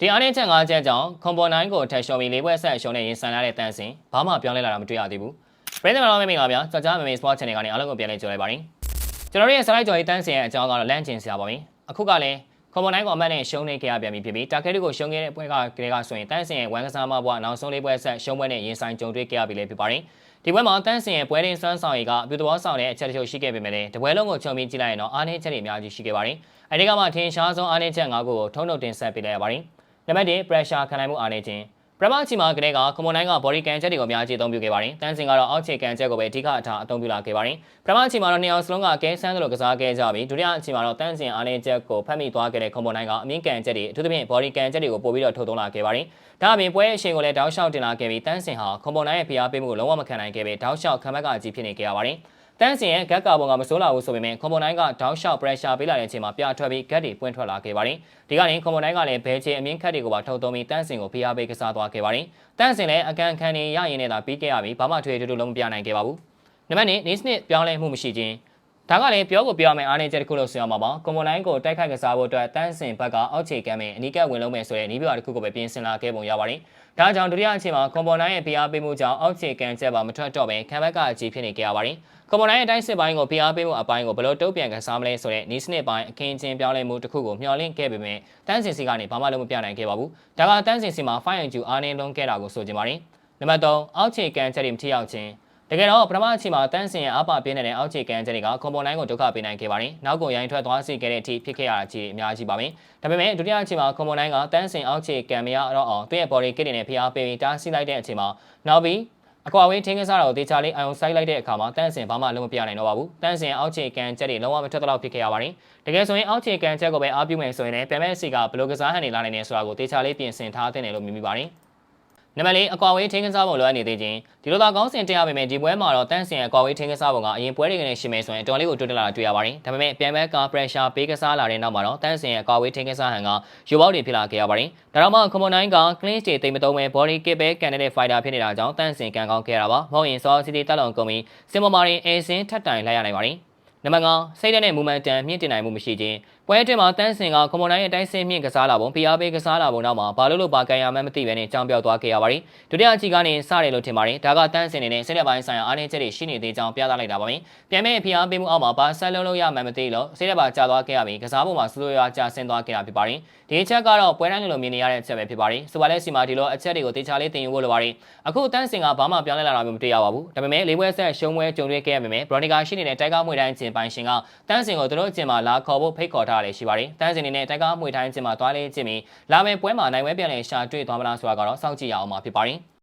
ဒီအားနည်းချက်၅ချက်ကြောင့်ကွန်ပေါ်9ကိုထက်ရှုံးပြီး၄ပွဲဆက်ရှုံးနေရင်ဆန်လာတဲ့တန်းစင်ဘာမှပြောင်းလဲလာတာမတွေ့ရသေးဘူးပြည်သူ့တော်မင်္ဂလာဗျာကြောက်ကြားမမေ sport channel ကနေအားလုံးကိုပြန်လည်ကြိုလိုက်ပါရစေကျွန်တော်တို့ရဲ့ slide ကြော်ရေးတန်းစင်ရဲ့အကြောင်းကတော့လမ်းကျင်စရာပါပဲအခုကလည်းကွန်ပေါ်9ကိုအမှတ်နဲ့ရှုံးနေကြရပြန်ပြီဖြစ်ပြီးတာကက်တွေကိုရှုံးခဲ့တဲ့ပွဲကကလေးကဆိုရင်တန်းစင်ရဲ့ဝမ်ကစားမဘွားနောက်ဆုံးလေးပွဲဆက်ရှုံးပွဲနဲ့ရင်ဆိုင်ကြုံတွေ့ခဲ့ရပြီလေဖြစ်ပါတယ်ဒီပွဲမှာတန်းစင်ရဲ့ပွဲရင်းစွမ်းဆောင်ရည်ကအပြုသဘောဆောင်တဲ့အချက်တချို့ရှိခဲ့ပေမဲ့လည်းတပွဲလုံးကိုခြုံပြီးကြည့်လိုက်ရင်တော့အားနည်းချက်တွေအများကြီးရှိခဲ့ပါတယ်အဲဒီကမှထင်ရှားဆုံးအားနည်းချက်၅ခုကိုထုံးထုတ်တင်ဆက်ပေးလိုက်ရပါတယ် နံပါတ်1 pressure ခံနိုင်မှုအားနည်းခြင်းပရမချီမာကလေးကကွန်မွန်တိုင်းက body ကန်ချက်တွေကိုအများကြီးအသုံးပြုခဲ့ပါတယ်။တန်းစင်ကတော့အောက်ခြေကန်ချက်ကိုပဲအဓိကအထားအသုံးပြုလာခဲ့ပါတယ်။ပရမချီမာတော့နှစ်အောင်စလုံးကကဲဆန်းသလိုကစားခဲ့ကြပြီးဒုတိယအချီမာတော့တန်းစင်အားနည်းချက်ကိုဖတ်မိသွားခဲ့တဲ့ကွန်မွန်တိုင်းကအမြင့်ကန်ချက်တွေအထူးသဖြင့် body ကန်ချက်တွေကိုပို့ပြီးတော့ထုတ်သုံးလာခဲ့ပါတယ်။ဒါအပြင်ပွဲအရှိန်ကိုလည်းတောက်လျှောက်တင်လာခဲ့ပြီးတန်းစင်ဟာကွန်မွန်တိုင်းရဲ့ဖိအားပေးမှုကိုလုံးဝမခံနိုင်ခဲ့ပဲတောက်လျှောက်ခံဘက်ကအကြီးဖြစ်နေခဲ့ရပါတယ်။ တန်းစင်ရဲ့ဂက်ကာပုံကမစိုးလာဘူးဆိုပေမဲ့ကွန်မွန်တိုင်းကတောက်လျှောက် pressure ပေးလာတဲ့အချိန်မှာပြထွက်ပြီးဂက်တွေပွင့်ထွက်လာခဲ့ပါတယ်။ဒီကနေကွန်မွန်တိုင်းကလည်းဘဲချေအမြင့်ခက်တွေကိုပါထုတ်သုံးပြီးတန်းစင်ကိုဖိအားပေးကစားသွားခဲ့ပါတယ်။တန်းစင်လည်းအကန်ခံနေရရင်နဲ့သာပြီးခဲ့ရပြီးဘာမှထွေထူးထူးလုံးမပြနိုင်ခဲ့ပါဘူး။နံပါတ်1နေစနစ်ပြောင်းလဲမှုမရှိခြင်း ဒါကလည်းပြောကိုပြောရမယ်အားနည်းချက်တစ်ခုလို့ဆိုရမှာပါကွန်မွန်တိုင်းကိုတိုက်ခိုက်ကစားဖို့အတွက်တန်းစင်ဘက်ကအောက်ခြေကမ်းမဲ့အနီးကပ်ဝင်လုံးမဲ့ဆိုတဲ့နီးပြတစ်ခုကိုပဲပြင်ဆင်လာခဲ့ပုံရပါတယ်။ဒါကြောင့်ဒုတိယအချိန်မှာကွန်မွန်တိုင်းရဲ့ဖိအားပေးမှုကြောင့်အောက်ခြေကမ်းချက်ပါမထွက်တော့ပဲခံဘက်ကအကြီးဖြစ်နေကြရပါတယ်။ကွန်မွန်တိုင်းရဲ့တိုင်းစစ်ပိုင်းကိုဖိအားပေးမှုအပိုင်းကိုဘယ်လိုတုံ့ပြန်ကစားမလဲဆိုတဲ့နီးစနစ်ပိုင်းအခင်းချင်းပြောင်းလဲမှုတစ်ခုကိုမျှော်လင့်ခဲ့ပေမဲ့တန်းစင်စီကနေဘာမှလုံးမပြနိုင်ခဲ့ပါဘူး။ဒါကတန်းစင်စီမှာ fire and အားနည်းလုံးခဲ့တာကိုဆိုကြပါတယ်။နံပါတ်3အောက်ခြေကမ်းချက်တွေမထိရောက်ခြင်း တကယ်တော့ပထမအချိန်မှာတန်းစင်ရဲ့အပပြင်းနေတဲ့အောက်ခြေကန်ချက်တွေကကွန်ပေါ်နိုင်ကိုဒုက္ခပေးနိုင်ခဲ့ပါတယ်။နောက်ကိုရိုင်းထွက်သွားစေခဲ့တဲ့အထိဖြစ်ခဲ့ရတာကြီးအများကြီးပါပဲ။ဒါပေမဲ့ဒုတိယအချိန်မှာကွန်ပေါ်နိုင်ကတန်းစင်အောက်ခြေကန်မရတော့အောင်သူ့ရဲ့ body kit တွေနဲ့ဖျားပေးပြီးတားဆီးလိုက်တဲ့အချိန်မှာနောက်ပြီးအကွာဝေးထင်းကစားတာကိုတေချာလေးအယုံဆိုင်လိုက်တဲ့အခါမှာတန်းစင်ဘာမှလုံးမပြနိုင်တော့ပါဘူး။တန်းစင်အောက်ခြေကန်ချက်တွေလုံးဝမထွက်တော့ဖြစ်ခဲ့ရပါတယ်။တကယ်ဆိုရင်အောက်ခြေကန်ချက်ကိုပဲအားပြုမယ်ဆိုရင်လည်းပြန်မဲ့စီကဘလိုကစားဟန်နေလာနိုင်နေဆိုတာကိုတေချာလေးပြင်ဆင်ထားတဲ့တယ်လို့မြင်မိပါတယ်။ နံပါတ်၄အကွာဝေးထင်းကစားပုံလိုအပ်နေသေးခြင်းဒီလိုသာကောင်းစင်တင်ရပေမဲ့ဒီပွဲမှာတော့တန်းစင်အကွာဝေးထင်းကစားပုံကအရင်ပွဲတွေကနေရှင်မယ်ဆိုရင်တော်လေးကိုတွတ်တက်လာတာတွေ့ရပါတယ်ဒါပေမဲ့ပြန်မဲ့ကာ pressure ပေးကစားလာတဲ့နောက်မှာတော့တန်းစင်ရဲ့အကွာဝေးထင်းကစားဟန်ကယူပေါက်တွေဖြစ်လာခဲ့ရပါတယ်ဒါတော့မှကွန်မွန်တိုင်းက clean တွေတိတ်မသုံးပဲ body kit ပဲကန်တဲ့ fighter ဖြစ်နေတာကြောင့်တန်းစင်ကန်ကောင်းခဲ့ရတာပါမဟုတ်ရင် Saw City တက်လုံကုန်ပြီးစင်မမာရင်အေစင်ထပ်တိုင်လိုက်ရနိုင်ပါတယ် နံပါတ်5စိတ်ဓာတ်နဲ့ momentum မြင့်တင်နိုင်မှုမရှိခြင်းပွဲအတွင်းမှာတန်းစင်ကကွန်မွန်တိုင်းရဲ့တိုင်းစင်မြင့်ကစားလာပုံဖိအားပေးကစားလာပုံနောက်မှာဘာလို့လို့ဘာကန်ရမှန်းမသိဘဲနဲ့ကြောင်ပြောက်သွားခဲ့ရပါတယ်ဒုတိယအချီကနေစတယ်လို့ထင်ပါတယ်ဒါကတန်းစင်နေနဲ့စိတ်ဓာတ်ပိုင်းဆိုင်ရာအားနည်းချက်တွေရှိနေသေးကြောင်းပြသလိုက်တာပါပဲပြန်မဲ့ဖိအားပေးမှုအောက်မှာဘာဆက်လုံးလို့ရမှန်းမသိလို့စိတ်ဓာတ်ပါကျသွားခဲ့ရပြီးကစားပုံမှာဆူလိုရွာကျဆင်းသွားခဲ့တာဖြစ်ပါတယ်ဒီအချက်ကတော့ပွဲတိုင်းလိုမြင်နေရတဲ့အချက်ပဲဖြစ်ပါတယ်ဆိုပါလဲစီမာဒီလိုအချက်တွေကိုတေချာလေးတင်ယူဖို့လိုပါတယ်အခုတန်းစင်ကဘာမှပြောင်းလဲလာတာမျိုးမတွေ့ရပါဘူးဒါပေမဲ့လေးပွဲဆက်ရှုံးပွဲကြုံတွေ့ခဲ့ရပေမဲ့ဘရော်နီကာရှိနေတဲ့တိုက်ကားမွေတိုင်းကျင်ပိုင်ရှင်ကတန်းစင်ကိုသူတို့အကျင်မှာလာခေါ်ဖို့ဖိတ်ခေါ်ထားတယ်ရှိပါတယ်တန်းစင်အနေနဲ့တိုက်ကားမွေတိုင်းကျင်မှာသွားလေးကျင်ပြီးလာမယ့်ပွဲမှာနိုင်ပွဲပြန်လည်ရှာတွေ့သွားမလားဆိုတာကတော့စောင့်ကြည့်ရအောင်ပါဖြစ်ပါတယ်